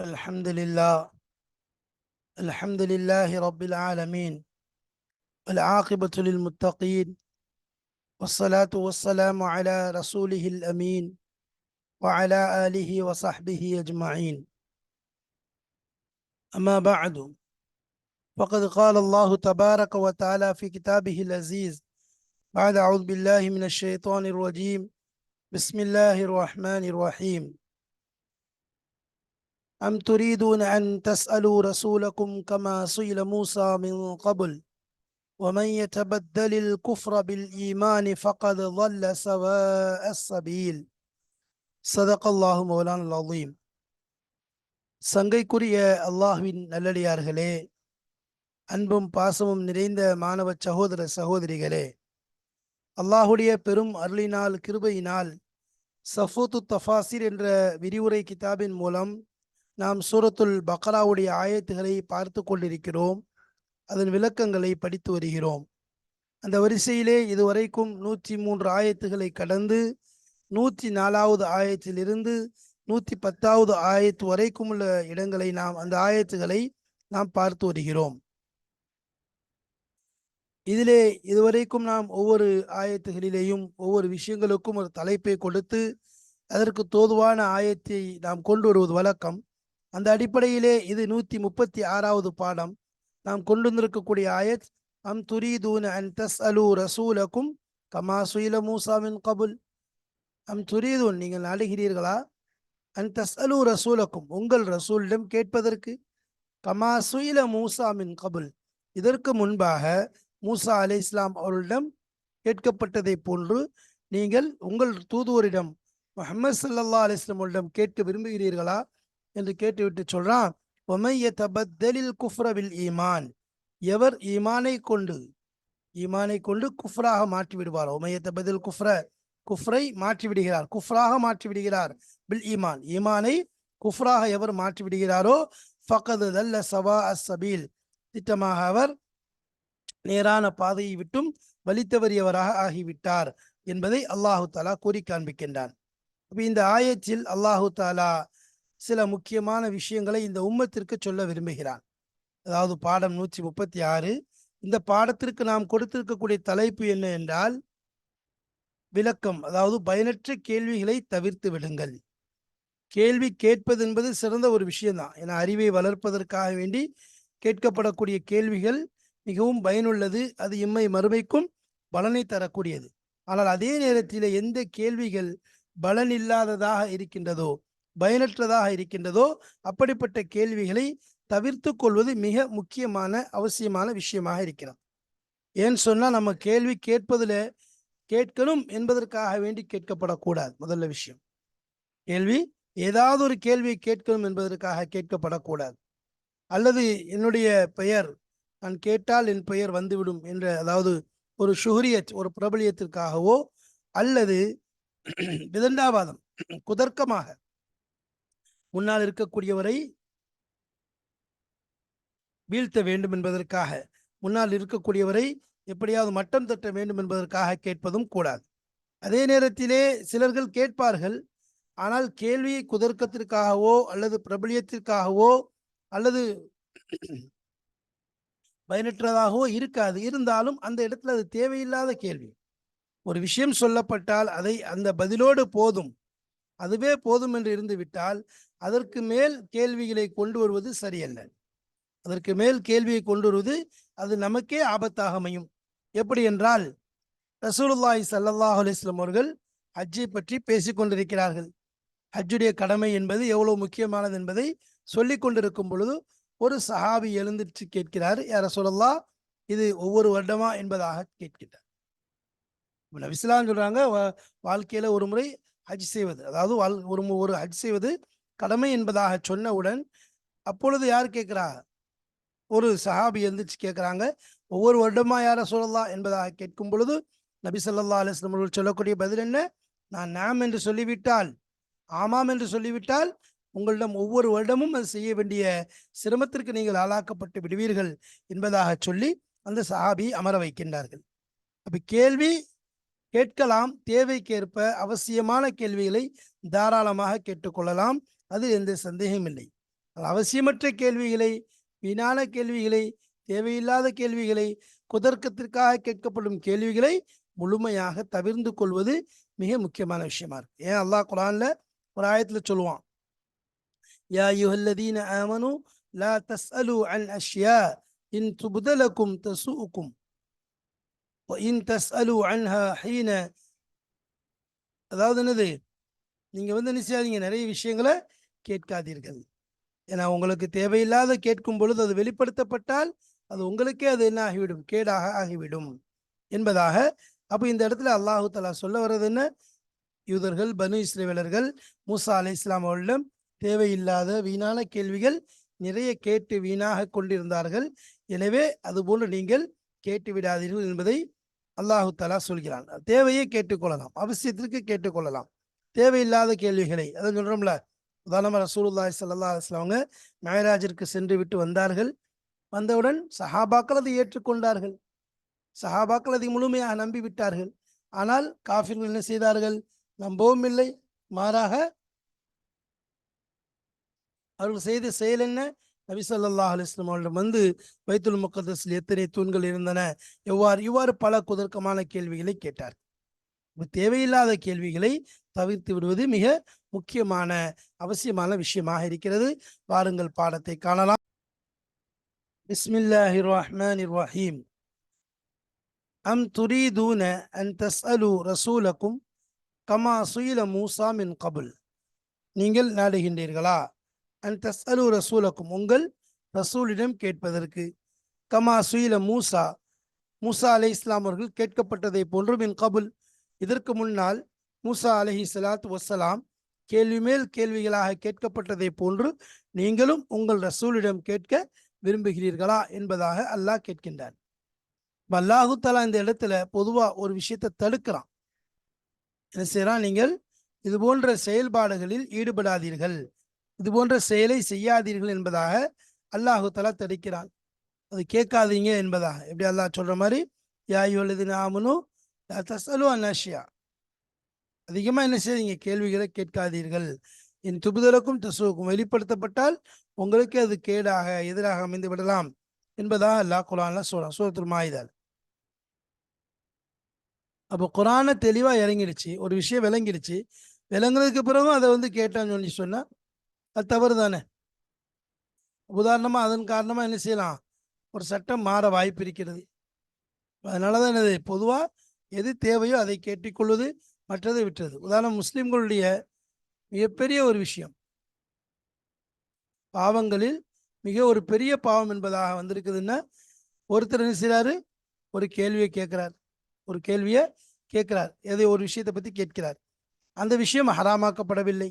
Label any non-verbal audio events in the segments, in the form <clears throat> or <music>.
الحمد لله الحمد لله رب العالمين والعاقبة للمتقين والصلاة والسلام على رسوله الأمين وعلى آله وصحبه أجمعين. أما بعد فقد قال الله تبارك وتعالى في كتابه العزيز بعد أعوذ بالله من الشيطان الرجيم بسم الله الرحمن الرحيم. أم تريدون أن تسألوا رسولكم كما سئل موسى من قبل ومن يتبدل الكفر بالإيمان فقد ضل سواء السبيل صدق الله مولانا العظيم சங்கைக்குரிய அல்லாஹ்வின் நல்லடியார்களே அன்பும் பாசமும் நிறைந்த மாணவ சகோதர சகோதரிகளே அல்லாஹுடைய பெரும் அருளினால் கிருபையினால் சஃபூத்து தஃபாசிர் என்ற விரிவுரை கிதாபின் மூலம் நாம் சூரத்துல் பக்ராவுடைய ஆயத்துகளை பார்த்து கொண்டிருக்கிறோம். அதன் விளக்கங்களை படித்து வருகிறோம். அந்த வரிசையிலே இதுவரைக்கும் நூற்றி மூன்று ஆயத்துகளை கடந்து நூற்றி நாலாவது ஆயத்திலிருந்து நூற்றி பத்தாவது ஆயத்து வரைக்கும் உள்ள இடங்களை நாம் அந்த ஆயத்துகளை நாம் பார்த்து வருகிறோம். இதிலே இதுவரைக்கும் நாம் ஒவ்வொரு ஆயத்துகளிலேயும் ஒவ்வொரு விஷயங்களுக்கும் ஒரு தலைப்பை கொடுத்து அதற்கு தோதுவான ஆயத்தை நாம் கொண்டு வருவது வழக்கம். அந்த அடிப்படையிலே இது நூத்தி முப்பத்தி ஆறாவது பாடம். நாம் கொண்டு வந்திருக்கக்கூடிய ஆயத் அம் துரீதூன அன் தஸ் அலு ரசூலக்கும் கமா சுயில மூசாவின் கபுல். அம் துரீதூன் நீங்கள் நாடுகிறீர்களா? அன் தஸ் அலு ரசூலக்கும் உங்கள் ரசூலிடம் கேட்பதற்கு கமா சுயில மூசாமின் கபுல். இதற்கு முன்பாக மூசா அலி இஸ்லாம் அவர்களிடம் கேட்கப்பட்டதை போன்று நீங்கள் உங்கள் தூதுவரிடம் முகமது சல்லா அலிஸ்லாம் அவர்களிடம் கேட்க விரும்புகிறீர்களா? என்று கேட்டுவிட்டு சொல்றான் ஒமைய தபத்தலில் குஃப்ரவில் ஈமான்? எவர் ஈமானை கொண்டு ஈமானை கொண்டு குஃப்ராக மாற்றி விடுவார் ஒமைய தபதில் குஃப்ர குஃப்ரை மாற்றி விடுகிறார் குஃப்ராக மாற்றி விடுகிறார் பில் ஈமான். ஈமானை குஃப்ராக எவர் மாற்றி விடுகிறாரோ ஃபகது தல்ல சவா அஸ் சபீல். திட்டமாக அவர் நேரான பாதையை விட்டும் வலித்தவறியவராக ஆகிவிட்டார் என்பதை அல்லாஹு தாலா கூறி காண்பிக்கின்றான். இந்த ஆயத்தில் அல்லாஹு தாலா சில முக்கியமான விஷயங்களை இந்த உம்மத்திற்கு சொல்ல விரும்புகிறான். அதாவது பாடம் நூற்றி முப்பத்தி ஆறு இந்த பாடத்திற்கு நாம் கொடுத்திருக்கக்கூடிய தலைப்பு என்ன என்றால் விளக்கம் அதாவது பயனற்ற கேள்விகளை தவிர்த்து விடுங்கள். கேள்வி கேட்பது என்பது சிறந்த ஒரு விஷயம்தான். என அறிவை வளர்ப்பதற்காக வேண்டி கேட்கப்படக்கூடிய கேள்விகள் மிகவும் பயனுள்ளது அது இம்மை மறுமைக்கும் பலனை தரக்கூடியது. ஆனால் அதே நேரத்தில் எந்த கேள்விகள் பலன் இல்லாததாக இருக்கின்றதோ பயனற்றதாக இருக்கின்றதோ அப்படிப்பட்ட கேள்விகளை தவிர்த்து கொள்வது மிக முக்கியமான அவசியமான விஷயமாக இருக்கிறது. ஏன்னு சொன்னால் நம்ம கேள்வி கேட்பதில் கேட்கணும் என்பதற்காக வேண்டி கேட்கப்படக்கூடாது முதல்ல விஷயம். கேள்வி ஏதாவது ஒரு கேள்வியை கேட்கணும் என்பதற்காக கேட்கப்படக்கூடாது. அல்லது என்னுடைய பெயர் நான் கேட்டால் என் பெயர் வந்துவிடும் என்ற அதாவது ஒரு சுஹரியத் ஒரு பிரபலியத்திற்காகவோ அல்லது விதண்டாவாதம் குதர்க்கமாக முன்னால் இருக்கக்கூடியவரை வீழ்த்த வேண்டும் என்பதற்காக. முன்னால் இருக்கக்கூடியவரை எப்படியாவது மட்டம் தட்ட வேண்டும் என்பதற்காக கேட்பதும் கூடாது. அதே நேரத்திலே சிலர்கள் கேட்பார்கள் ஆனால் கேள்வி குதர்க்கத்திற்காகவோ அல்லது பிரபலியத்திற்காகவோ அல்லது பயனற்றதாகவோ இருக்காது. இருந்தாலும் அந்த இடத்துல அது தேவையில்லாத கேள்வி. ஒரு விஷயம் சொல்லப்பட்டால் அதை அந்த பதிலோடு போதும். அதுவே போதும் என்று இருந்துவிட்டால் அதற்கு மேல் கேள்விகளை கொண்டு வருவது சரியல்ல. அதற்கு மேல் கேள்வியை கொண்டு வருவது அது நமக்கே ஆபத்தாக அமையும். எப்படி என்றால் ரசூலுல்லாஹி சல்லாஹ் அலிஸ்லாம் அவர்கள் ஹஜ்ஜை பற்றி பேசிக் கொண்டிருக்கிறார்கள். ஹஜ்ஜுடைய கடமை என்பது எவ்வளவு முக்கியமானது என்பதை சொல்லிக் கொண்டிருக்கும் பொழுது ஒரு சஹாபி எழுந்துட்டு கேட்கிறார் யார சொல்லலா இது ஒவ்வொரு வருடமா என்பதாக கேட்கிறார் நபிஸ்லாம் சொல்றாங்க வாழ்க்கையில ஒரு முறை ஹஜ் செய்வது. அதாவது ஒரு ஒரு ஹஜ் செய்வது கடமை என்பதாக சொன்னவுடன் அப்பொழுது யார் கேட்குறா? ஒரு சஹாபி எழுந்திரிச்சு கேட்குறாங்க. ஒவ்வொரு வருடமா யார சொல்லலாம் என்பதாக கேட்கும் பொழுது நபி சொல்லா அலிஸ்லம் அவர்கள் சொல்லக்கூடிய பதில் என்ன? நான் நாம் என்று சொல்லிவிட்டால். ஆமாம் என்று சொல்லிவிட்டால் உங்களிடம் ஒவ்வொரு வருடமும் அது செய்ய வேண்டிய சிரமத்திற்கு நீங்கள் ஆளாக்கப்பட்டு விடுவீர்கள் என்பதாக சொல்லி அந்த சஹாபி அமர வைக்கின்றார்கள். அப்ப கேள்வி கேட்கலாம் தேவைக்கேற்ப அவசியமான கேள்விகளை தாராளமாக கேட்டுக்கொள்ளலாம். அது எந்த சந்தேகம் இல்லை. அவசியமற்ற கேள்விகளை வீணான கேள்விகளை தேவையில்லாத கேள்விகளை குதர்க்கத்திற்காக கேட்கப்படும் கேள்விகளை முழுமையாக தவிர்ந்து கொள்வது மிக முக்கியமான விஷயமா இருக்கு. ஏன்? அல்லாஹ் குரான்ல ஒரு ஆயத்துல சொல்லுவான். யா யுஹல்லதீன ஆமனு லா தஸ்அலு அன் அஷ்யா இன் துபுதலக்கும் தசுக்கும் இன் தஸ்அலு அன்ஹா ஹீன அதாவது என்னது? நீங்கள் வந்து என்ன செய்யாதீங்க? நிறைய விஷயங்களை கேட்காதீர்கள். ஏன்னா உங்களுக்கு தேவையில்லாத கேட்கும் பொழுது அது வெளிப்படுத்தப்பட்டால் அது உங்களுக்கே அது என்ன ஆகிவிடும்? கேடாக ஆகிவிடும் என்பதாக. அப்போ இந்த இடத்துல அல்லாஹு தலா சொல்ல வர்றது என்ன? யூதர்கள் பனு இஸ்ரேவலர்கள் மூசா அலை இஸ்லாம் அவர்களிடம் தேவையில்லாத வீணான கேள்விகள் நிறைய கேட்டு வீணாக கொண்டிருந்தார்கள். எனவே அதுபோன்று நீங்கள் கேட்டு விடாதீர்கள் என்பதை அல்லாஹு தலா சொல்கிறான். தேவையை கேட்டுக்கொள்ளலாம். அவசியத்திற்கு கேட்டுக்கொள்ளலாம். தேவையில்லாத கேள்விகளை அதை சொல்றோம்ல உதாரணமாக ரசூலுல்லாய் சல்லா அவங்க மேராஜிற்கு சென்று விட்டு வந்தார்கள். வந்தவுடன் சஹாபாக்கள் அதை ஏற்றுக்கொண்டார்கள். சஹாபாக்கள் அதை முழுமையாக நம்பி விட்டார்கள் ஆனால் காஃபிர்கள் என்ன செய்தார்கள்? நம்பவும் இல்லை. மாறாக அவர்கள் செய்த செயல் என்ன? நபி ஸல்லல்லாஹு அவர்களிடம் வந்து வைத்துல் முக்கத்தஸில் எத்தனை தூண்கள் இருந்தன? எவ்வாறு இவ்வாறு பல குதர்க்கமான கேள்விகளை கேட்டார். தேவையில்லாத கேள்விகளை தவிர்த்து விடுவது மிக முக்கியமான அவசியமான விஷயமாக இருக்கிறது. வாருங்கள் பாடத்தை காணலாம். பிஸ்மில்லாஹிர் ரஹ்மானிர் ரஹீம். அம் துரீதூன அன் தஸ்அலு ரசூலக்கும் கமா சுயில மூசா மின் கபுல். நீங்கள் நாடுகின்றீர்களா? அன் தஸ்அலு ரசூலக்கும் உங்கள் ரசூலிடம் கேட்பதற்கு. கமா சுயில மூசா மூசா அலை இஸ்லாம் அவர்கள் கேட்கப்பட்டதை போன்றும் என் கபுல். இதற்கு முன்னால் மூசா அலஹி சலாத் வசலாம் கேள்வி மேல் கேள்விகளாக கேட்கப்பட்டதை போன்று நீங்களும் உங்கள் ரசூலிடம் கேட்க விரும்புகிறீர்களா என்பதாக அல்லாஹ் கேட்கின்றான். அல்லாஹு தலா இந்த இடத்துல பொதுவாக ஒரு விஷயத்தை தடுக்கிறான். என்ன செய்யறான் நீங்கள் இது போன்ற செயல்பாடுகளில் ஈடுபடாதீர்கள். இது போன்ற செயலை செய்யாதீர்கள் என்பதாக அல்லாஹு தலா தடுக்கிறான் அது கேட்காதீங்க என்பதாக. எப்படி அல்லாஹ் சொல்ற மாதிரி யாயுவல்லது நாமனு தசலு அன்னாஷியா அதிகமாக என்ன செய்றீங்க கேள்விகளை கேட்காதீர்கள். என் துபுதலுக்கும் தசுவுக்கும் வெளிப்படுத்தப்பட்டால் உங்களுக்கு அது கேடாக எதிராக அமைந்து விடலாம் என்பதாக அல்லாஹ் குரான்ல சொல்றான் சூரத்துல் மாயுதால் அப்போ குரானை தெளிவாக இறங்கிடுச்சு ஒரு விஷயம் விளங்கிடுச்சு. விளங்குறதுக்கு பிறகும் அதை வந்து கேட்டான்னு சொல்லி சொன்னால் அது தவறு தானே உதாரணமாக அதன் காரணமாக என்ன செய்யலாம்? ஒரு சட்டம் மாற வாய்ப்பு இருக்கிறது. அதனாலதான் என்னது? பொதுவாக எது தேவையோ அதை கேட்டுக்கொள்வது மற்றதை விட்டுறது உதாரணம் முஸ்லீம்களுடைய மிகப்பெரிய ஒரு விஷயம். பாவங்களில் மிக ஒரு பெரிய பாவம் என்பதாக வந்திருக்குதுன்னா ஒருத்தர் என்ன செய்கிறாரு ஒரு கேள்வியை கேட்குறார். ஒரு கேள்வியை கேட்கிறார். எதை? ஒரு விஷயத்தை பற்றி கேட்கிறார். அந்த விஷயம் ஹராமாக்கப்படவில்லை.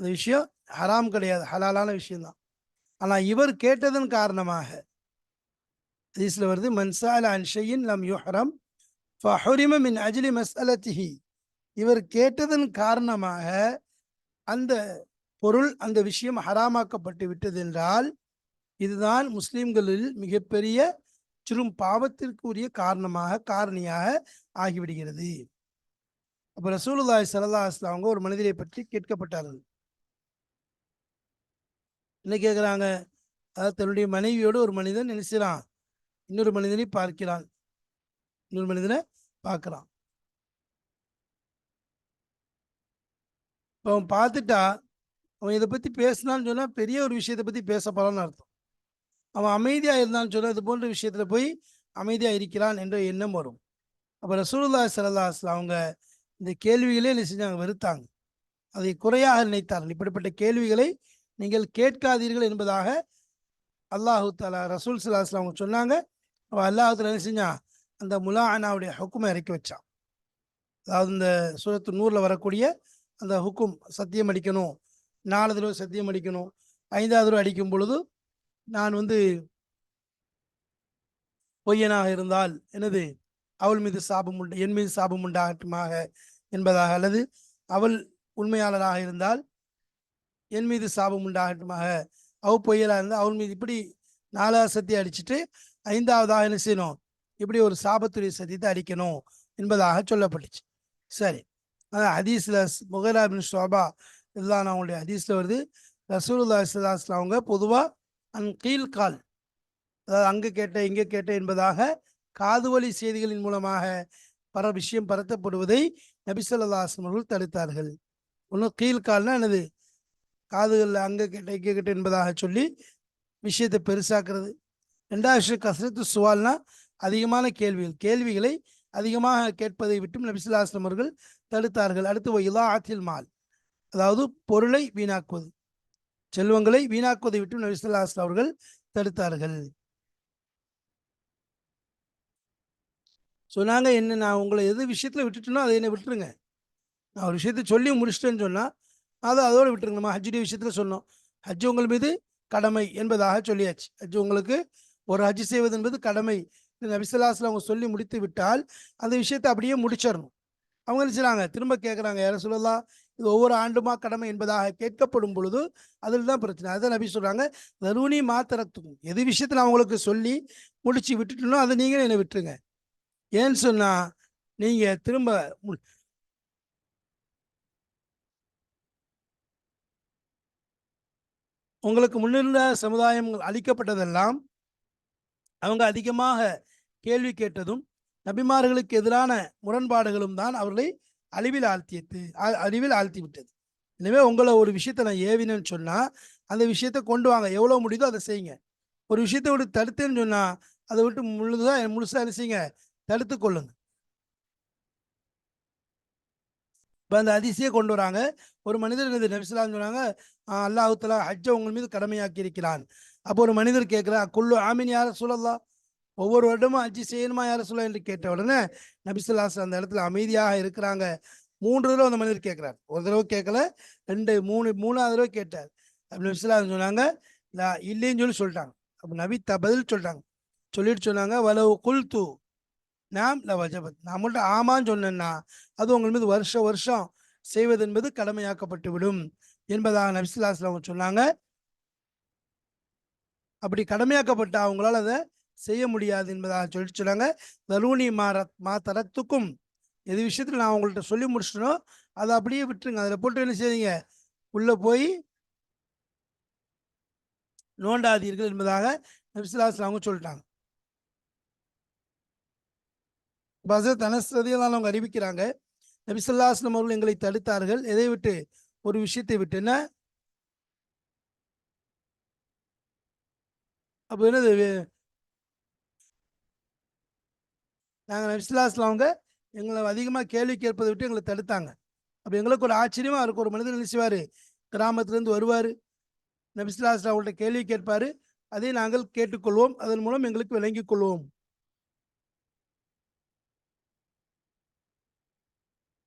இந்த விஷயம் ஹராம் கிடையாது ஹலாலான விஷயம்தான். ஆனால் இவர் கேட்டதன் காரணமாக ஹதீஸ்ல வருது மன்சால அன்ஷையின் லம் யுஹரம் ஃபஹுரிம மின் அஜ்லி மஸ்அலத்திஹி. இவர் கேட்டதன் காரணமாக அந்த பொருள் அந்த விஷயம் ஹராமாக்கப்பட்டு விட்டது என்றால் இதுதான் முஸ்லிம்களில் மிகப்பெரிய சிறும் பாவத்திற்குரிய காரணமாக காரணியாக ஆகிவிடுகிறது. அப்போ ரசூலுல்லாய் ஸல்லல்லாஹு அஸ்லாம் அவங்க ஒரு மனிதரை பற்றி கேட்கப்பட்டார்கள். என்ன கேட்குறாங்க அதாவது தன்னுடைய மனைவியோடு ஒரு மனிதன் நினைச்சிறான். இன்னொரு மனிதனை பார்க்கிறான். இன்னொரு மனிதனை பார்க்குறான். இப்போ அவன் பார்த்துட்டா அவன் இதை பற்றி பேசினான்னு சொன்னால் பெரிய ஒரு விஷயத்தை பற்றி பேச போறான்னு அர்த்தம். அவன் அமைதியாக இருந்தான்னு சொன்னால் இது போன்ற விஷயத்தில் போய் அமைதியாக இருக்கிறான் என்ற எண்ணம் வரும். அப்போ ரசூல்லா ஸல்லல்லாஹு அவங்க இந்த கேள்விகளே என்ன செஞ்சாங்க? வெறுத்தாங்க. அதை குறையாக நினைத்தார்கள். இப்படிப்பட்ட கேள்விகளை நீங்கள் கேட்காதீர்கள் என்பதாக அல்லாஹு தாலா ரசூல் ஸல்லல்லாஹு அவங்க சொன்னாங்க. அவள் அல்லாஹு தாலா என்ன செஞ்சான்? அந்த முலானாவுடைய ஹுக்குமை இறக்கி வச்சான். அதாவது இந்த சூரத்து நூறில் வரக்கூடிய அந்த ஹுக்கும் சத்தியம் அடிக்கணும் நாலு தடவை சத்தியம் அடிக்கணும் ஐந்தாவது தடவை அடிக்கும் பொழுது நான் வந்து பொய்யனாக இருந்தால் எனது அவள் மீது சாபம் உண்டு என் மீது சாபம் உண்டாகட்டுமாக என்பதாக அல்லது அவள் உண்மையாளராக இருந்தால் என் மீது சாபம் உண்டாகட்டுமாக. அவ பொய்யலாக இருந்தால் அவன் மீது இப்படி நாலாவது சத்தியை அடிச்சுட்டு ஐந்தாவதாக என்ன செய்யணும்? இப்படி ஒரு சாபத்துடைய சத்தியத்தை அடிக்கணும் என்பதாக சொல்லப்பட்டுச்சு. சரி. அதான் ஹதீஸில் முகராபின் ஷோபா இதுதான் அவங்களுடைய ஹதீஸில் வருது. ரசூலுல்லா இஸ்லாஸ்லாம் அவங்க பொதுவாக அன் கீழ் கால் அதாவது அங்கே கேட்ட இங்கே கேட்ட என்பதாக காதுவழி செய்திகளின் மூலமாக பர விஷயம் பரத்தப்படுவதை நபிசல்லாஸ்லம் அவர்கள் தடுத்தார்கள். ஒன்று கீழ்கால்னா என்னது? காதுகளில் அங்கே கிட்ட இங்கே கிட்ட என்பதாக சொல்லி விஷயத்தை பெருசாக்குறது. ரெண்டாவது விஷயம் கசரத்து சுவால்னா அதிகமான கேள்விகள். கேள்விகளை அதிகமாக கேட்பதை விட்டும் நபிசுல்லாஸ்லம் அவர்கள் தடுத்தார்கள். அடுத்து இலா ஆற்றில் மால். அதாவது பொருளை வீணாக்குவது. செல்வங்களை வீணாக்குவதை விட்டும் நபிசுல்லாஸ்லம் அவர்கள் தடுத்தார்கள். சொன்னாங்க என்ன நான் உங்களை எது விஷயத்துல விட்டுட்டேனோ அதை என்ன விட்டுருங்க. நான் ஒரு விஷயத்த சொல்லி முடிச்சிட்டேன்னு சொன்னா அதை அதோடு விட்டுருங்க. நம்ம ஹஜ்ஜுடைய விஷயத்தில் சொன்னோம் ஹஜ் உங்கள் மீது கடமை என்பதாக சொல்லியாச்சு. ஹஜ் உங்களுக்கு ஒரு ஹஜ் செய்வது என்பது கடமை. நபிசல்லாஸ்ல அவங்க சொல்லி முடித்து விட்டால் அந்த விஷயத்தை அப்படியே முடிச்சிடணும். அவங்க என்ன திரும்ப கேட்குறாங்க யார சொல்லலாம் இது ஒவ்வொரு ஆண்டுமா கடமை என்பதாக கேட்கப்படும் பொழுது அதில் தான் பிரச்சனை. அதை நபி சொல்கிறாங்க தருணி மாத்திரத்துக்கும் எது விஷயத்தை நான் உங்களுக்கு சொல்லி முடிச்சு விட்டுட்டனோ அதை நீங்களே என்னை விட்டுருங்க. ஏன்னு சொன்னால் நீங்கள் திரும்ப மு- உங்களுக்கு முன்னிருந்த சமுதாயம் அளிக்கப்பட்டதெல்லாம் அவங்க அதிகமாக கேள்வி கேட்டதும் நபிமார்களுக்கு எதிரான முரண்பாடுகளும் தான் அவர்களை அழிவில் ஆழ்த்தியது ஆ- அழிவில் ஆழ்த்தி விட்டது எனவே உங்களை ஒரு விஷயத்த நான் ஏவினேன்னு சொன்னால் அந்த விஷயத்தை கொண்டு வாங்க. எவ்வளோ முடியுதோ அதை செய்யுங்க. ஒரு விஷயத்தை விட்டு தடுத்தேன்னு சொன்னால் அதை விட்டு முழுதா முழுசா முழுசாக செய்யுங்க? தடுத்து கொள்ளுங்க. இப்போ அந்த அதிசயம் கொண்டு வராங்க. ஒரு மனிதர் என்னது? சொன்னாங்க அல்லாஹு தலா ஹஜ்ஜை உங்கள் மீது கடமையாக்கி இருக்கிறான் அப்போ ஒரு மனிதர் கேட்கிறார் குல்லு ஆமீன் யார சொல்லலாம் ஒவ்வொரு வருடமும் ஹஜ்ஜி செய்யணுமா யார சொல்ல என்று கேட்ட உடனே நபிசுல்லாஸ் அந்த இடத்துல அமைதியாக இருக்கிறாங்க. மூன்று தடவை அந்த மனிதர் கேட்கிறார். ஒரு தடவை கேட்கல ரெண்டு மூணு மூணாவது தடவை கேட்டார். அப்படி நபிசுல்லா சொன்னாங்க "லா, இல்லைன்னு சொல்லி சொல்லிட்டாங்க. அப்போ நபி த பதில் சொல்லிட்டாங்க. சொல்லிட்டு சொன்னாங்க வலவு குல்து நாம் ல வஜபத். நான் மட்டும் ஆமான்னு சொன்னேன்னா அது உங்கள் மீது வருஷம் வருஷம் செய்வது என்பது கடமையாக்கப்பட்டு விடும் என்பதாக நபிசுல்லாஸ்லாம் சொன்னாங்க. அப்படி கடமையாக்கப்பட்ட அவங்களால அதை செய்ய முடியாது என்பதாக சொல்லிட்டு சொன்னாங்க. தலூனி மாரத் மா தரத்துக்கும் எது விஷயத்துல நான் உங்கள்கிட்ட சொல்லி முடிச்சிட்டனோ அதை அப்படியே விட்டுருங்க. அதில் போட்டு என்ன செய்யுங்க உள்ளே போய் நோண்டாதீர்கள் என்பதாக நபிசுல்லாஸ்லாம் அவங்க சொல்லிட்டாங்க. பசத் அனஸ்ரதியெல்லாம் அவங்க அறிவிக்கிறாங்க. நபிசுல்லாஸ்லம் அவர்கள் எங்களை தடுத்தார்கள். எதை விட்டு? ஒரு விஷயத்தை விட்டு என்ன அப்போ என்னது? நாங்கள் நாங்க நபிசுல்லாஸ்லாம் அவங்க எங்களை அதிகமாக கேள்வி கேட்பதை விட்டு எங்களை தடுத்தாங்க. அப்போ எங்களுக்கு ஒரு ஆச்சரியமா இருக்கும். ஒரு மனிதன் நினைச்சுவார் கிராமத்திலேருந்து வருவார் இருந்து நபிசுல்லாஸ்லாம் அவங்கள்ட்ட கேள்வி கேட்பார். அதை நாங்கள் கேட்டுக்கொள்வோம். அதன் மூலம் எங்களுக்கு விளங்கிக் கொள்வோம்.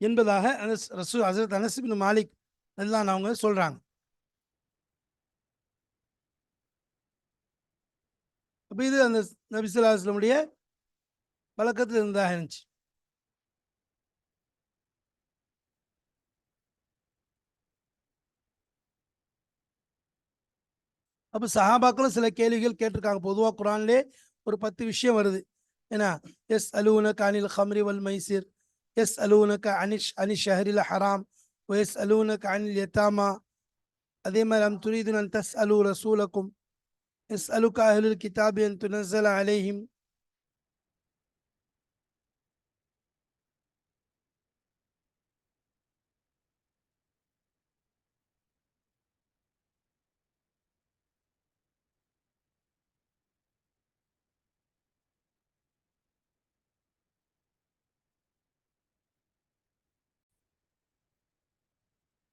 என்பதாக அனஸ் ரசூ ஹசரத் அனஸ் பின் மாலிக் எல்லாம் அவங்க சொல்றாங்க. அப்ப இது அந்த நபிசுல்லாஸ்லமுடைய வழக்கத்தில் இருந்ததாக இருந்துச்சு அப்போ சஹாபாக்களும் சில கேள்விகள் கேட்டிருக்காங்க. பொதுவா குரான்லே ஒரு பத்து விஷயம் வருது. ஏன்னா எஸ் அலூனக அனில் ஹம்ரி வல் மைசிர் எஸ் அலூனக அனிஷ் அனிஷ் ஷஹரில் ஹராம் எஸ் அலூனக அனில் யத்தாமா அதே மாதிரி அம் துரீதுன் அன் தஸ் அலு ரசூலக்கும் எஸ் அலுக்க அஹ்லுல் கிதாபி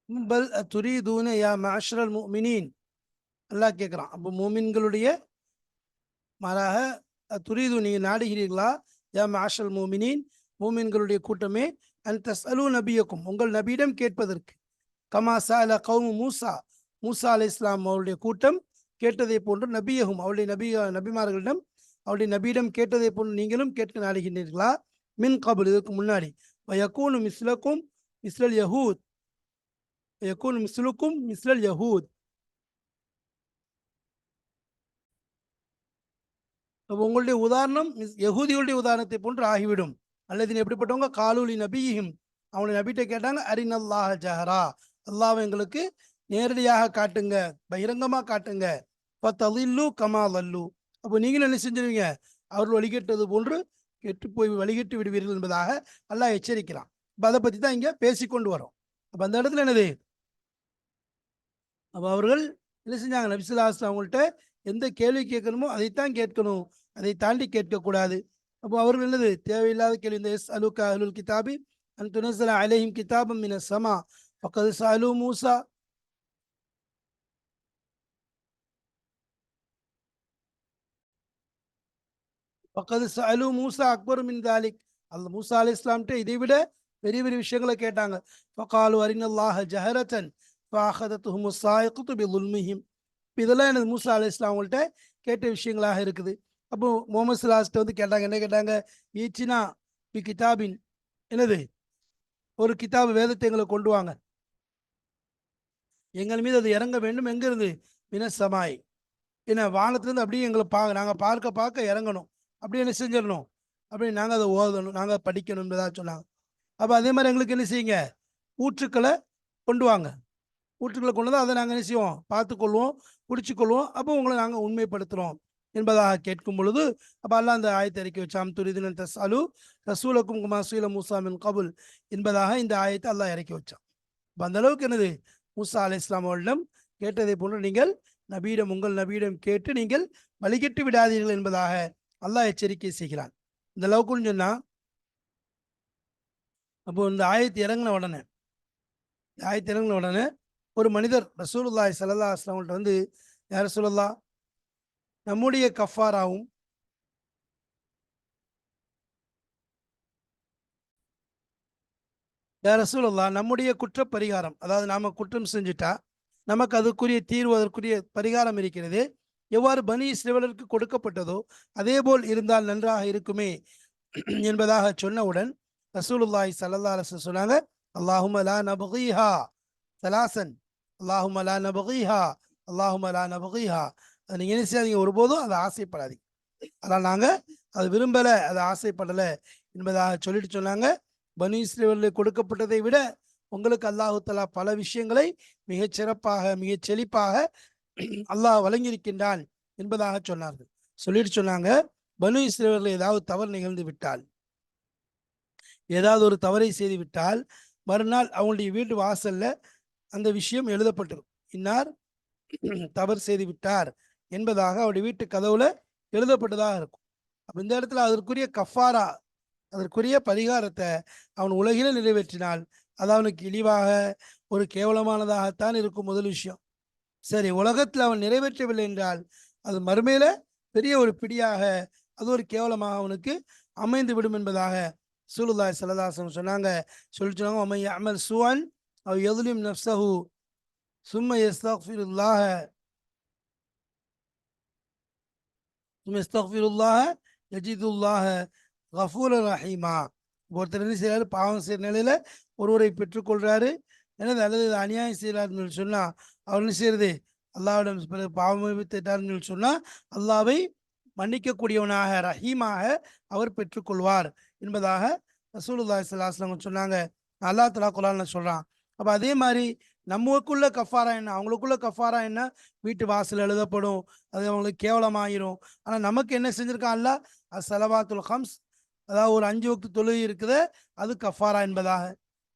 பல் துரீதூன யா மஅஷ்ரல் முஃமினீன் அல்லாஹ் கேட்குறான் அப்போ மூமின்களுடைய மாறாக துரிது நீங்கள் நாடுகிறீர்களா? யா மாஷ்ரல் மூமினின் மூமின்களுடைய கூட்டமே அந்த சலு நபியக்கும். உங்கள் நபியிடம் கேட்பதற்கு. கமாசா அல கவுமு மூசா. மூசா அலி இஸ்லாம் அவருடைய கூட்டம் கேட்டதை போன்று நபியகும் அவருடைய நபி நபிமார்களிடம் அவருடைய நபியிடம் கேட்டதை போன்று நீங்களும் கேட்க நாடுகின்றீர்களா? மின் கபுல் இதற்கு முன்னாடி. வயக்கூனு மிஸ்லக்கும் மிஸ்லல் யஹூத். يكون மிஸ்லுக்கும் மிஸ்லல் யஹூத் அப்போ உங்களுடைய உதாரணம் மிஸ்- உதாரணத்தை போன்று ஆகிவிடும். அல்லது எப்படிப்பட்டவங்க? காலூலி நபியும் அவனுடைய நபிட்ட கேட்டாங்க அரினல்லாஹ ஜஹரா. அல்லாஹ் எங்களுக்கு நேரடியாக காட்டுங்க பகிரங்கமா காட்டுங்க. கமா லல்லு. அப்போ நீங்களும் என்ன செஞ்சிருவீங்க? அவர்கள் வழிகட்டது போன்று கெட்டு போய் வழிகட்டு விடுவீர்கள் என்பதாக அல்லாஹ் எச்சரிக்கிறான். இப்போ அதை பற்றி தான் இங்கே பேசிக்கொண்டு வரோம். அப்போ அந்த இடத்துல என்னது? அப்போ அவர்கள் என்ன செஞ்சாங்க? நபிசுல்லாஸ்லாம் அவங்கள்ட்ட எந்த கேள்வி கேட்கணுமோ அதைத்தான் கேட்கணும். அதை தாண்டி கேட்கக்கூடாது. அப்போ அவர்கள் என்னது? தேவையில்லாத கேள்வி. இந்த எஸ் அலுகா அலுல் கிதாபி அன் துனசல அலைஹிம் கிதாபம் மின சமா பக்கது சலு மூசா. பக்கது சலு மூசா அக்பர் மின் தாலிக். அல்ல மூசா அலி இஸ்லாம்கிட்ட இதை விட பெரிய பெரிய விஷயங்களை கேட்டாங்க. ஃபகாலு அரினல்லாஹ ஜஹரத்தன். ஃபாஹதத்துஹும் சாயக்குத்து பி இப்போ இதெல்லாம் எனது மூசா அலி இஸ்லாம் அவங்கள்ட்ட கேட்ட விஷயங்களாக இருக்குது. அப்போ முகமது சலாஸ்ட்ட வந்து கேட்டாங்க என்ன கேட்டாங்க? ஈச்சினா பி கிதாபின். என்னது? ஒரு கிதாபு வேதத்தை எங்களை கொண்டு வாங்க. எங்கள் மீது அது இறங்க வேண்டும். எங்க இருந்து மின சமாய். என்ன வானத்திலிருந்து அப்படியே எங்களை பா நாங்கள் பார்க்க பார்க்க இறங்கணும். அப்படியே என்ன செஞ்சிடணும்? அப்படி நாங்கள் அதை ஓதணும். நாங்கள் படிக்கணும் சொன்னாங்க. அப்போ அதே மாதிரி எங்களுக்கு என்ன செய்யுங்க? ஊற்றுக்களை கொண்டு வாங்க. கூற்றுக்களை கொண்டு வந்து அதை நாங்கள் என்ன செய்வோம்? பார்த்துக்கொள்வோம் பிடிச்சிக்கொள்வோம் அப்போ உங்களை நாங்கள் உண்மைப்படுத்துகிறோம் என்பதாக கேட்கும் பொழுது அப்போ அல்லாஹ் அந்த ஆயத்தை இறக்கி வச்சாம் துரிதினன் தஸ்அலு ரசூலக்கும் குமாசீல மூசாமின் கபுல் என்பதாக இந்த ஆயத்தை அல்லாஹ் இறக்கி வச்சான். இப்போ அந்த அளவுக்கு என்னது? மூசா அலை இஸ்லாம் அவர்களிடம் கேட்டதை போன்று நீங்கள் நபியிடம் உங்கள் நபியிடம் கேட்டு நீங்கள் வழிகட்டு விடாதீர்கள் என்பதாக அல்லாஹ் எச்சரிக்கை செய்கிறான். இந்த அளவுக்குன்னு சொன்னால் அப்போ இந்த ஆயத்து இறங்கின உடனே இந்த ஆயத்து இறங்கின உடனே ஒரு மனிதர் ரசூலுல்லாய் சல்லா அஸ்லாம்கிட்ட வந்து யார் சொல்லலா நம்முடைய கஃபாராவும் யார் ரசூலுல்லாஹ் நம்முடைய குற்ற பரிகாரம் அதாவது நாம குற்றம் செஞ்சுட்டா நமக்கு அதுக்குரிய தீர்வு அதற்குரிய பரிகாரம் இருக்கிறது. எவ்வாறு பனி சிறுவலருக்கு கொடுக்கப்பட்டதோ அதே போல் இருந்தால் நன்றாக இருக்குமே <clears throat> என்பதாக சொன்னவுடன் ரசூலுல்லாய் சல்லா அலசன் சொன்னாங்க அல்லாஹுமலா நபுஹா சலாசன். அல்லாஹும்ம லா நபகீஹா அல்லாஹும்ம லா நபகீஹா. அதை நீங்கள் என்ன செய்யாதீங்க ஒருபோதும் அதை ஆசைப்படாதீங்க. அதனால் நாங்கள் அது விரும்பலை அதை ஆசைப்படலை என்பதாக சொல்லிட்டு சொன்னாங்க. பனு இஸ்ரவேலுக்கு கொடுக்கப்பட்டதை விட உங்களுக்கு அல்லாஹுத்தலா பல விஷயங்களை மிகச் சிறப்பாக மிகச் செழிப்பாக அல்லாஹ் வழங்கியிருக்கின்றான் என்பதாக சொன்னார்கள். சொல்லிட்டு சொன்னாங்க பனு இஸ்ரேவர்கள் ஏதாவது தவறு நிகழ்ந்து விட்டால் ஏதாவது ஒரு தவறை செய்து விட்டால் மறுநாள் அவங்களுடைய வீட்டு வாசல்ல அந்த விஷயம் எழுதப்பட்டிருக்கும் இன்னார்? தவறு செய்து விட்டார் என்பதாக அவருடைய வீட்டு கதவுல எழுதப்பட்டதாக இருக்கும். அப்ப இந்த இடத்துல அதற்குரிய கஃபாரா அதற்குரிய பரிகாரத்தை அவன் உலகில நிறைவேற்றினால் அது அவனுக்கு இழிவாக ஒரு கேவலமானதாகத்தான் இருக்கும் முதல் விஷயம். சரி உலகத்தில் அவன் நிறைவேற்றவில்லை என்றால் அது மறுமையில பெரிய ஒரு பிடியாக அது ஒரு கேவலமாக அவனுக்கு அமைந்து விடும் என்பதாக சூலுல்லாய் சலதாசன் சொன்னாங்க. சொல்லி சொன்னாங்க அமல் சுவன் அவ் எதுலிம் நப்சஹு சும்ம எஸ்தக்ஃபிருல்லாஹ சும்ம எஸ்தக்ஃபிருல்லாஹ யஜிதுல்லாஹ கஃபூல ரஹீமா ஒருத்தர் என்ன செய்கிறாரு பாவம் செய்கிற நிலையில் ஒருவரை பெற்றுக்கொள்கிறாரு என்னது? அல்லது அநியாயம் செய்யறாருன்னு சொன்னால் அவர் என்ன செய்யறது அல்லாவிடம் பிறகு பாவம் வித்துட்டாருன்னு சொன்னால் அல்லாவை மன்னிக்கக்கூடியவனாக ரஹீமாக அவர் பெற்றுக்கொள்வார் என்பதாக ரசூலுல்லாஹி ஸல்லல்லாஹு சொன்னாங்க. அல்லா தலா குலான்னு சொல்கிறான் அப்போ அதே மாதிரி நம்மளுக்குள்ள கஃபாரா என்ன? அவங்களுக்குள்ள கஃபாரா என்ன? வீட்டு வாசல் எழுதப்படும். அது அவங்களுக்கு கேவலமாயிரும். ஆனால் நமக்கு என்ன செஞ்சுருக்கான்ல அது செலவாத்துல் ஹம்ஸ் அதாவது ஒரு அஞ்சு வக்து தொழுகை இருக்குது. அது கஃபாரா என்பதாக.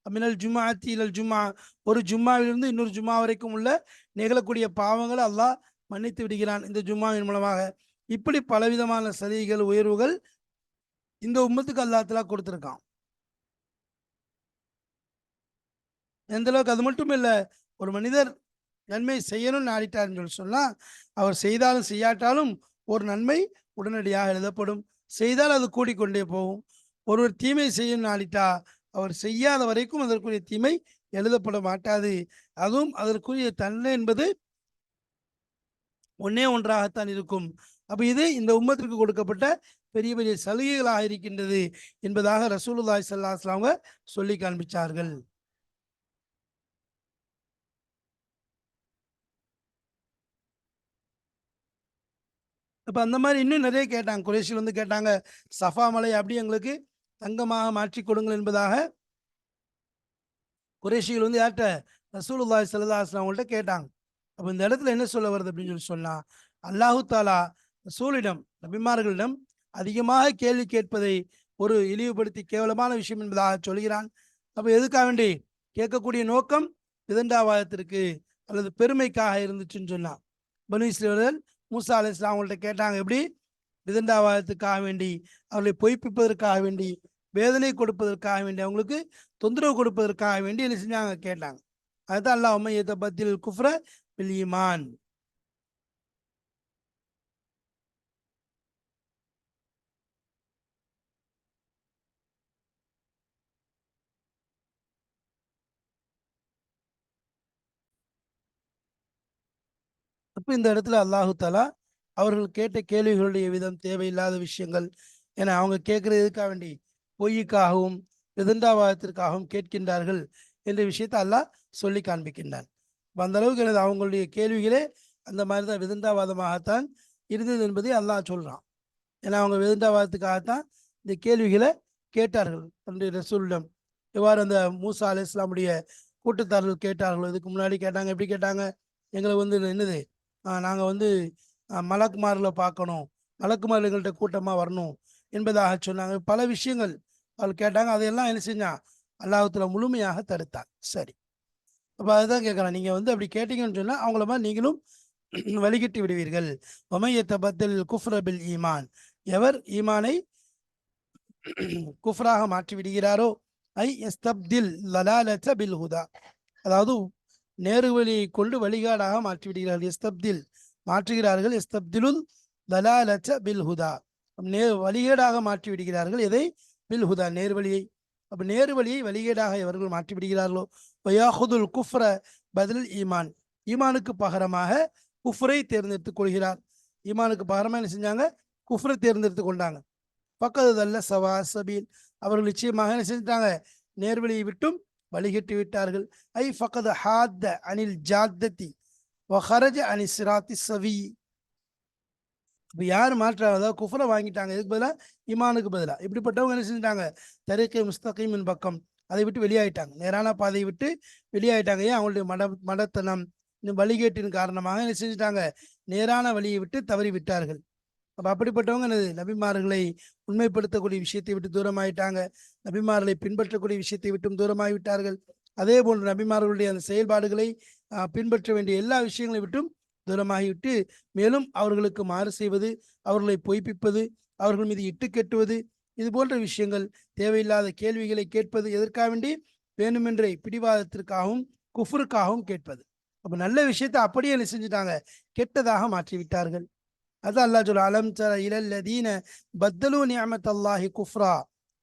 மினல் ஜும்மா தீலல் ஜும்மா ஒரு ஜும்மாவிலிருந்து இன்னொரு ஜும்மா வரைக்கும் உள்ள நிகழக்கூடிய பாவங்களை அல்லாஹ் மன்னித்து விடுகிறான் இந்த ஜும்மாவின் மூலமாக. இப்படி பலவிதமான சலுகைகள் உயர்வுகள் இந்த உம்மத்துக்கு அல்லாஹ் கொடுத்துருக்கான். எந்த அளவுக்கு அது மட்டும் இல்லை ஒரு மனிதர் நன்மை செய்யணும்னு நாடிட்டாருன்னு சொல்லி சொன்னால் அவர் செய்தாலும் செய்யாட்டாலும் ஒரு நன்மை உடனடியாக எழுதப்படும். செய்தால் அது கூடிக்கொண்டே போகும். ஒருவர் தீமை செய்யும் நாடிட்டா அவர் செய்யாத வரைக்கும் அதற்குரிய தீமை எழுதப்பட மாட்டாது. அதுவும் அதற்குரிய தன்மை என்பது ஒன்னே ஒன்றாகத்தான் இருக்கும். அப்ப இது இந்த உம்மத்திற்கு கொடுக்கப்பட்ட பெரிய பெரிய சலுகைகளாக இருக்கின்றது என்பதாக ரசூலுல்லாய் ஸல்லல்லாஹு அவங்க சொல்லி காண்பிச்சார்கள். அப்போ அந்த மாதிரி இன்னும் நிறைய கேட்டாங்க. குறைஷில் வந்து கேட்டாங்க சஃபா மலை அப்படி எங்களுக்கு தங்கமாக மாற்றி கொடுங்கள் என்பதாக குறைஷிகள் வந்து யார்கிட்ட ரசூலுல்லாஹி ஸல்லல்லாஹு அவங்கள்ட்ட கேட்டாங்க. அப்போ இந்த இடத்துல என்ன சொல்ல வருது அப்படின்னு சொல்லி சொன்னால் அல்லாஹு தாலா ரசூலிடம் நபிமார்களிடம் அதிகமாக கேள்வி கேட்பதை ஒரு இழிவுபடுத்தி கேவலமான விஷயம் என்பதாக சொல்கிறான். அப்போ எதுக்காக வேண்டி கேட்கக்கூடிய நோக்கம் விதண்டாவாதத்திற்கு அல்லது பெருமைக்காக இருந்துச்சுன்னு சொன்னான் பனு இஸ்ரேலர்கள் மூசா அலி இஸ்லாம் அவங்கள்ட்ட கேட்டாங்க எப்படி? விதண்டாவாதத்துக்காக வேண்டி அவர்களை பொய்ப்பிப்பதற்காக வேண்டி வேதனை கொடுப்பதற்காக வேண்டி அவங்களுக்கு தொந்தரவு கொடுப்பதற்காக வேண்டி என்ன செஞ்சாங்க? கேட்டாங்க. அதுதான் அல்லாஹ் உமையத்தை பத்தியில் குஃப்ர பில் ஈமான் இந்த இடத்துல அல்லாஹு தாலா அவர்கள் கேட்ட கேள்விகளுடைய விதம் தேவையில்லாத விஷயங்கள். என அவங்க கேட்கறது எதுக்காக வேண்டி? பொய்யுக்காகவும் விதண்டாவாதத்திற்காகவும் கேட்கின்றார்கள் என்ற விஷயத்தை அல்லாஹ் சொல்லி காண்பிக்கின்றான். அந்த அளவுக்கு எனது அவங்களுடைய கேள்விகளே அந்த மாதிரி தான் விதண்டாவாதமாகத்தான் இருந்தது என்பதை அல்லாஹ் சொல்கிறான் ஏன்னா அவங்க விதண்டாவாதத்துக்காகத்தான் இந்த கேள்விகளை கேட்டார்கள். தன்னுடைய ரசூலிடம். இவ்வாறு அந்த மூசா அலி இஸ்லாமுடைய கூட்டத்தார்கள் கேட்டார்கள்? இதுக்கு முன்னாடி கேட்டாங்க எப்படி கேட்டாங்க. எங்களை வந்து என்னது? நாங்கள் வந்து மலக்குமாரில் பார்க்கணும் மலக்குமார்கள்ட்ட கூட்டமாக வரணும் என்பதாக சொன்னாங்க. பல விஷயங்கள் அவள் கேட்டாங்க. அதையெல்லாம் என்ன செஞ்சான் அல்லாஹத்தில் முழுமையாக தடுத்தான் சரி. அப்போ அதுதான் கேட்குறான் நீங்கள் வந்து அப்படி கேட்டீங்கன்னு சொன்னால் அவங்கள மாதிரி நீங்களும் <clears throat> வழிகிட்டு விடுவீர்கள். ஒமையத்த பத்தில் குஃப்ரபில் ஈமான். எவர் ஈமானை <clears throat> குஃப்ராக மாற்றி விடுகிறாரோ ஐ எஸ்தப்தில் லலாலத்த பில் ஹுதா. அதாவது நேரு வழியை கொண்டு வழிகாடாக மாற்றி விடுகிறார்கள் எஸ்தப்தில் மாற்றுகிறார்கள். எஸ்தப்திலுல் தலாலச்ச பில் ஹுதா நே வழிகேடாக மாற்றி விடுகிறார்கள் எதை? பில் ஹுதா நேர்வழியை. அப்போ நேரு வழியை வழிகேடாக இவர்கள் மாற்றி விடுகிறார்களோ வயாஹுதுல் குஃப்ர பதில் ஈமான். ஈமானுக்கு பகரமாக குஃப்ரை தேர்ந்தெடுத்துக் கொள்கிறார். ஈமானுக்கு பகரமாக என்ன செஞ்சாங்க? குஃப்ரை தேர்ந்தெடுத்து கொண்டாங்க. பக்கத்து அல்ல சவா சபீல். அவர்கள் நிச்சயமாக என்ன செஞ்சிட்டாங்க? நேர்வழியை விட்டும் வழிகிட்டு விட்டார்கள். ஐ ஃபக்கது ஹாத்த அனில் ஜாத்தத்தி வஹரஜ அனி சிராத்தி சவி. இப்போ யார் மாற்றாங்க அதாவது குஃபரை வாங்கிட்டாங்க. இதுக்கு பதிலாக இமானுக்கு பதிலாக இப்படிப்பட்டவங்க என்ன செஞ்சிட்டாங்க? தரிக்கை முஸ்தகிமின் பக்கம். அதை விட்டு வெளியாயிட்டாங்க. நேரான பாதையை விட்டு வெளியாயிட்டாங்க. ஏன்? அவங்களுடைய மட மடத்தனம் இந்த வழிகேட்டின் காரணமாக என்ன செஞ்சிட்டாங்க? நேரான வழியை விட்டு தவறி விட்டார்கள். அப்போ அப்படிப்பட்டவங்க என்னது? நபிமார்களை உண்மைப்படுத்தக்கூடிய விஷயத்தை விட்டு தூரமாயிட்டாங்க. நபிமார்களை பின்பற்றக்கூடிய விஷயத்தை விட்டும் தூரமாகிவிட்டார்கள் அதே போன்று நபிமார்களுடைய அந்த செயல்பாடுகளை பின்பற்ற வேண்டிய எல்லா விஷயங்களை விட்டும் தூரமாகிவிட்டு மேலும் அவர்களுக்கு மாறு செய்வது அவர்களை பொய்ப்பிப்பது அவர்கள் மீது இட்டு கெட்டுவது இது போன்ற விஷயங்கள் தேவையில்லாத கேள்விகளை கேட்பது எதற்காக வேண்டி? வேணுமென்றே பிடிவாதத்திற்காகவும் குஃபருக்காகவும் கேட்பது. அப்போ நல்ல விஷயத்தை அப்படியே என்ன செஞ்சுட்டாங்க? கெட்டதாக மாற்றிவிட்டார்கள். அதான் அல்லா சொல்ல அலம் தர இலல்லதீன பத்தலு நியமத் அல்லாஹி குஃப்ரா.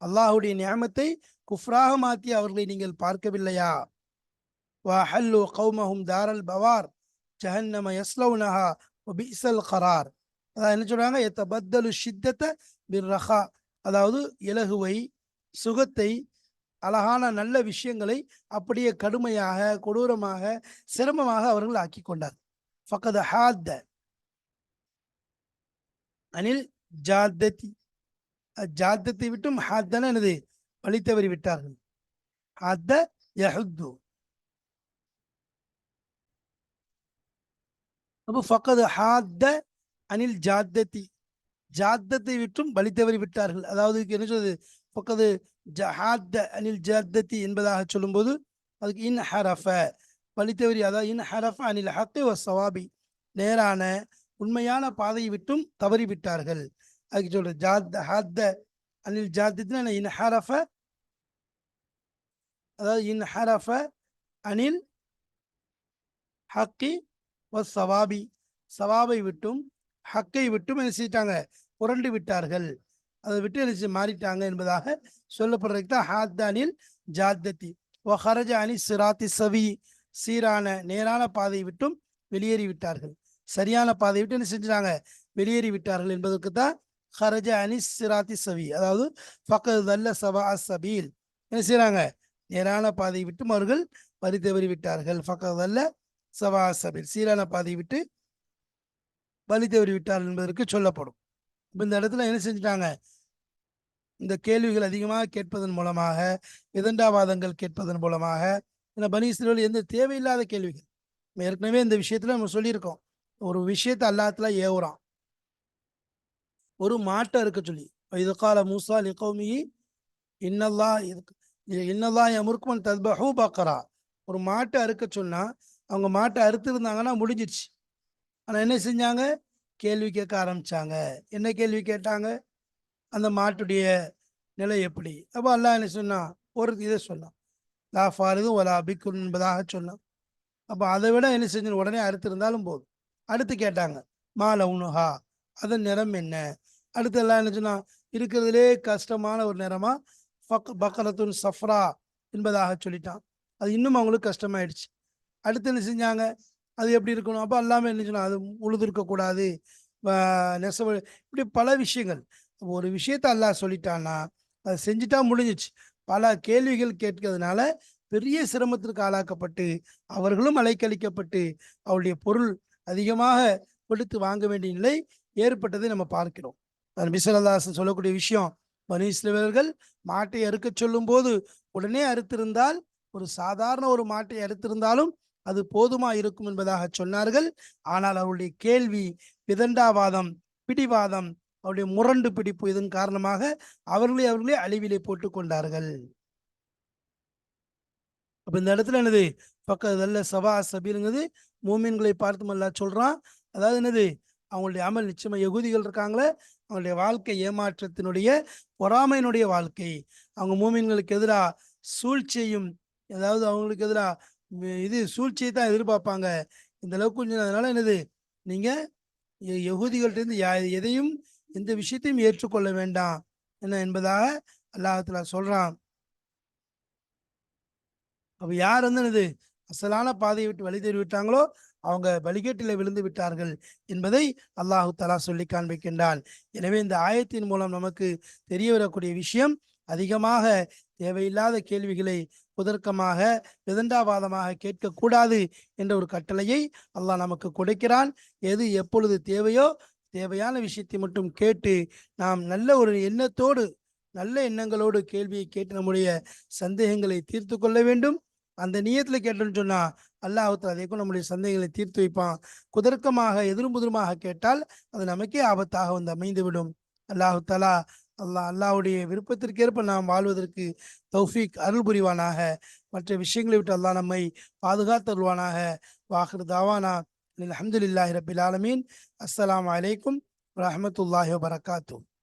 அல்லாஹுடைய நியமத்தை குஃப்ராக மாற்றி அவர்களை நீங்கள் பார்க்கவில்லையா? வா ஹல்லு கௌமஹும் தாரல் பவார் ஜஹன்னம யஸ்லவுனஹா பிசல் கரார். அதாவது என்ன சொல்றாங்க? எத்தபத்தலு ஷித்தத்தை பிர் ரஹா அதாவது இலகுவை சுகத்தை அழகான நல்ல விஷயங்களை அப்படியே கடுமையாக கொடூரமாக சிரமமாக அவர்கள் ஆக்கி கொண்டார் ஃபக்கத ஹாத்த அனில் ஜாத்தத்தி ஜாத்தத்தை விட்டும் ஹாத்தன எனது வழி தவறி விட்டார்கள் ஹாத்த யஹுத்து. அப்போ ஃபக்கது ஹாத்த அனில் ஜாத்தத்தி ஜாத்தத்தை விட்டும் வழி தவறி விட்டார்கள். அதாவது என்ன சொல்றது? பக்கது ஹாத்த அனில் ஜாத்தத்தி என்பதாக சொல்லும்போது அதுக்கு இன் ஹரஃப வழி தவறி அதாவது இன் ஹரஃப அனில் ஹத்தை ஒ சவாபி நேரான உண்மையான பாதையை விட்டும் தவறிவிட்டார்கள். அதுக்கு சொல்ற ஜாத் ஹாத்த அனில் ஜாத்தத்தின இன் ஹரஃப அதாவது இன் ஹரஃப அனில் ஹக்கி ஒ சவாபி. சவாபை விட்டும் ஹக்கை விட்டும் என்ன செஞ்சிட்டாங்க புரண்டு விட்டார்கள். அதை விட்டு என்ன மாறிட்டாங்க என்பதாக சொல்லப்படுறதுக்கு தான் ஹாத்தானில் ஜாத்தத்தி ஓ ஹரஜ அனி சிராத்தி சவி சீரான நேரான பாதையை விட்டும் வெளியேறி விட்டார்கள் சரியான பாதையை விட்டு என்ன செஞ்சிட்டாங்க? வெளியேறி விட்டார்கள் என்பதற்கு தான் ஹரஜ அனி சிராத்தி சவி அதாவது ஃபக்கது தல்ல சபா சபீல். என்ன செய்யறாங்க நேரான பாதையை விட்டு அவர்கள் வரி தவறி விட்டார்கள். ஃபக்கது தல்ல சபா சபீல். சீரான பாதையை விட்டு வழி தவறி விட்டார்கள் என்பதற்கு சொல்லப்படும். இந்த இடத்துல என்ன செஞ்சிட்டாங்க? இந்த கேள்விகள் அதிகமாக கேட்பதன் மூலமாக விதண்டாவாதங்கள் கேட்பதன் மூலமாக ஏன்னா பனி எந்த தேவையில்லாத கேள்விகள். ஏற்கனவே இந்த விஷயத்துல நம்ம சொல்லியிருக்கோம். ஒரு விஷயத்தை அல்லாத்துல ஏவுறான். ஒரு மாட்டை இருக்க சொல்லி. இது கால மூசா லிகௌமி இன்னல்லா இன்னல்லா முருக்குமன் தத்பஹூ பக்கரா ஒரு மாட்டை அறுக்க சொன்னா அவங்க மாட்டை அறுத்துருந்தாங்கன்னா முடிஞ்சிச்சு ஆனால் என்ன செஞ்சாங்க? கேள்வி கேட்க ஆரம்பிச்சாங்க. என்ன கேள்வி கேட்டாங்க? அந்த மாட்டுடைய நிலை எப்படி? அப்போ அல்லாஹ் என்ன சொன்னான் ஒரு இதை சொன்னான். லா ஃபாரிது ஒலா பிக்குன் என்பதாக சொன்னான். அப்போ அதை விட என்ன செஞ்சு உடனே அறுத்திருந்தாலும் போதும். அடுத்து கேட்டாங்க மா லவுனுஹா அதன் நிறம் என்ன? அடுத்து எல்லாம் என்ன சொன்னா இருக்கிறதுலே கஷ்டமான ஒரு நிறமா ஃபக் பக்கரத்துன் சஃப்ரா என்பதாக சொல்லிட்டான். அது இன்னும் அவங்களுக்கு கஷ்டமாயிடுச்சு. அடுத்து என்ன செஞ்சாங்க அது எப்படி இருக்கணும்? அப்போ எல்லாமே என்ன சொன்னா அது உழுது இருக்கக்கூடாது நெசவு இப்படி பல விஷயங்கள். ஒரு விஷயத்த அல்லாஹ் சொல்லிட்டான்னா அதை செஞ்சுட்டா முடிஞ்சிச்சு. பல கேள்விகள் கேட்கறதுனால பெரிய சிரமத்திற்கு ஆளாக்கப்பட்டு அவர்களும் அலைக்கழிக்கப்பட்டு அவருடைய பொருள் அதிகமாக கொடுத்து வாங்க வேண்டிய நிலை ஏற்பட்டதை நம்ம பார்க்கிறோம். மிசலதாசன் சொல்லக்கூடிய விஷயம் பனி இஸ்ரவேலர்கள் மாட்டை அறுக்க சொல்லும் போது உடனே அறுத்திருந்தால் ஒரு சாதாரண ஒரு மாட்டை அறுத்திருந்தாலும் அது போதுமா இருக்கும் என்பதாக சொன்னார்கள். ஆனால் அவருடைய கேள்வி விதண்டாவாதம் பிடிவாதம் அவருடைய முரண்டு பிடிப்பு இதன் காரணமாக அவர்களே அவர்களே அழிவிலே போட்டு கொண்டார்கள். அப்ப இந்த இடத்துல என்னது? பக்கத்துல சபா சபிங்கிறது மூமின்களை பார்த்து அல்லா சொல்றான். அதாவது என்னது? அவங்களுடைய அமல் நிச்சயமா எகுதிகள் இருக்காங்களே அவங்களுடைய வாழ்க்கை ஏமாற்றத்தினுடைய பொறாமையினுடைய வாழ்க்கை. அவங்க மூமின்களுக்கு எதிராக சூழ்ச்சியையும் ஏதாவது அவங்களுக்கு எதிராக இது சூழ்ச்சியை தான் எதிர்பார்ப்பாங்க. இந்த அளவுக்கு கொஞ்சம் அதனால என்னது? நீங்க யகுதிகள்ட்ட இருந்து எதையும் எந்த விஷயத்தையும் ஏற்றுக்கொள்ள வேண்டாம். என்ன என்பதாக அல்லாஹத்துல சொல்றான். அப்ப யார் வந்து என்னது? அசலான பாதையை விட்டு வழி தேடி விட்டாங்களோ அவங்க வழிகேட்டில் விழுந்து விட்டார்கள் என்பதை அல்லாஹு தலா சொல்லி காண்பிக்கின்றான். எனவே இந்த ஆயத்தின் மூலம் நமக்கு தெரிய வரக்கூடிய விஷயம் அதிகமாக தேவையில்லாத கேள்விகளை குதர்க்கமாக விதண்டாவாதமாக கேட்கக்கூடாது என்ற ஒரு கட்டளையை அல்லாஹ் நமக்கு கொடுக்கிறான். எது எப்பொழுது தேவையோ தேவையான விஷயத்தை மட்டும் கேட்டு நாம் நல்ல ஒரு எண்ணத்தோடு நல்ல எண்ணங்களோடு கேள்வியை கேட்டு நம்முடைய சந்தேகங்களை தீர்த்து கொள்ள வேண்டும். அந்த நீயத்தில் கேட்டோம்னு சொன்னால் அல்லாஹத்தில் அதேக்கும் நம்முடைய சந்தேகங்களை தீர்த்து வைப்பான். குதர்க்கமாக எதிரும் புதிருமாக கேட்டால் அது நமக்கே ஆபத்தாக வந்து அமைந்துவிடும். அல்லாஹு தலா அல்லாஹ் அல்லாஹுடைய விருப்பத்திற்கேற்ப நாம் வாழ்வதற்கு தௌஃபீக் அருள் புரிவானாக மற்ற விஷயங்களை விட்டு அல்லாஹ் நம்மை பாதுகாத்தருவானாக வாஹர் தாவானா. அலமதுல்லாஹி ரபில் ஆலமீன். அஸ்லாம் வலைக்கும் வரமத்துல்லாஹி வரகாத்தூ